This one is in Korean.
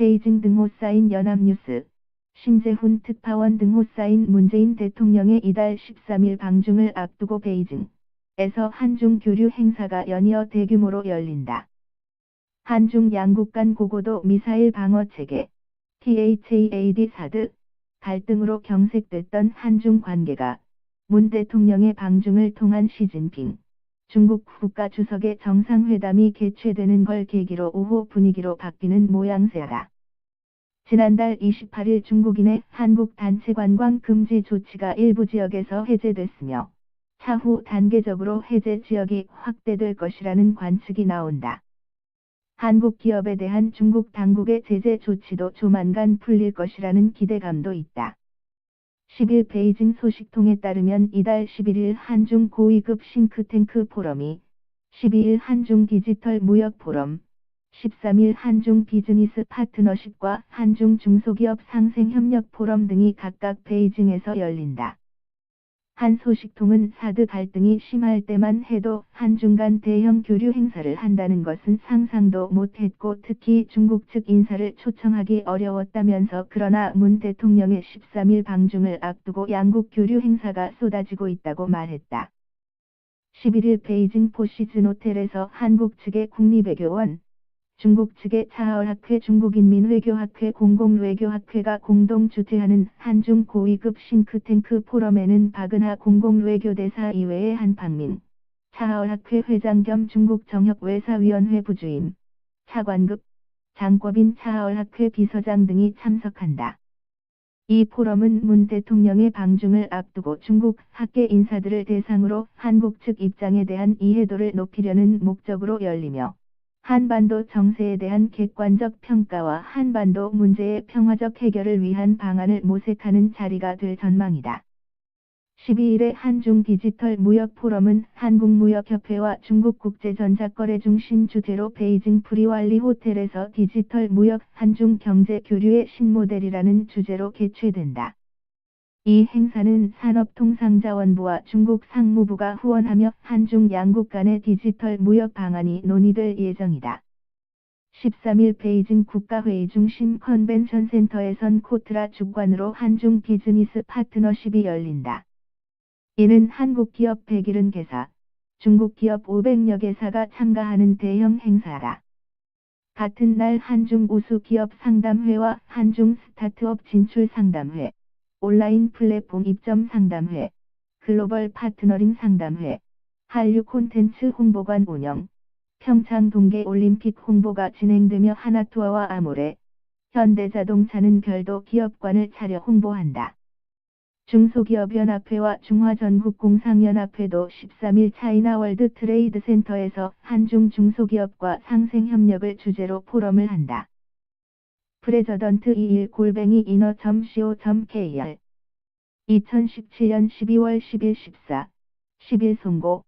베이징 등호 사인 연합뉴스 신재훈 특파원 등호 사인 문재인 대통령의 이달 13일 방중을 앞두고 베이징에서 한중 교류 행사가 연이어 대규모로 열린다. 한중 양국 간 고고도 미사일 방어 체계 THAAD 사드 갈등으로 경색됐던 한중 관계가 문 대통령의 방중을 통한 시진핑 중국 국가 주석의 정상회담이 개최되는 걸 계기로 우호 분위기로 바뀌는 모양새다. 지난달 28일 중국인의 한국 단체 관광 금지 조치가 일부 지역에서 해제됐으며 차후 단계적으로 해제 지역이 확대될 것이라는 관측이 나온다. 한국 기업에 대한 중국 당국의 제재 조치도 조만간 풀릴 것이라는 기대감도 있다. 10일 베이징 소식통에 따르면 이달 11일 한중 고위급 싱크탱크 포럼이 12일 한중 디지털 무역 포럼 13일 한중 비즈니스 파트너십과 한중 중소기업 상생협력 포럼 등이 각각 베이징에서 열린다. 한 소식통은 사드 갈등이 심할 때만 해도 한중 간 대형 교류 행사를 한다는 것은 상상도 못했고 특히 중국 측 인사를 초청하기 어려웠다면서 그러나 문 대통령의 13일 방중을 앞두고 양국 교류 행사가 쏟아지고 있다고 말했다. 11일 베이징 포시즌 호텔에서 한국 측의 국립외교원, 중국 측의 차하얼학회 중국인민외교학회 공공외교학회가 공동 주최하는 한중 고위급 싱크탱크 포럼에는 박은하 공공외교대사 이외의 한박민, 차하얼학회 회장 겸 중국 정협외사위원회 부주임, 차관급, 장법인 차하얼학회 비서장 등이 참석한다. 이 포럼은 문 대통령의 방중을 앞두고 중국 학계 인사들을 대상으로 한국 측 입장에 대한 이해도를 높이려는 목적으로 열리며 한반도 정세에 대한 객관적 평가와 한반도 문제의 평화적 해결을 위한 방안을 모색하는 자리가 될 전망이다. 12일에 한중 디지털 무역 포럼은 한국무역협회와 중국 국제전자거래 중심 주재로 베이징 프리왈리 호텔에서 디지털 무역 한중 경제 교류의 신모델이라는 주제로 개최된다. 이 행사는 산업통상자원부와 중국 상무부가 후원하며 한중 양국 간의 디지털 무역 방안이 논의될 예정이다. 13일 베이징 국가회의 중심 컨벤션 센터에선 코트라 주관으로 한중 비즈니스 파트너십이 열린다. 이는 한국 기업 170개사, 중국 기업 500여 개사가 참가하는 대형 행사다. 같은 날 한중 우수 기업 상담회와 한중 스타트업 진출 상담회, 온라인 플랫폼 입점 상담회, 글로벌 파트너링 상담회, 한류 콘텐츠 홍보관 운영, 평창 동계 올림픽 홍보가 진행되며 하나투어와 아모레, 현대자동차는 별도 기업관을 차려 홍보한다. 중소기업연합회와 중화전국공상연합회도 13일 차이나 월드 트레이드 센터에서 한중 중소기업과 상생협력을 주제로 포럼을 한다. 프레저던트 21 골뱅이 인어.co.kr 2017년 12월 10일 14, 10일 송고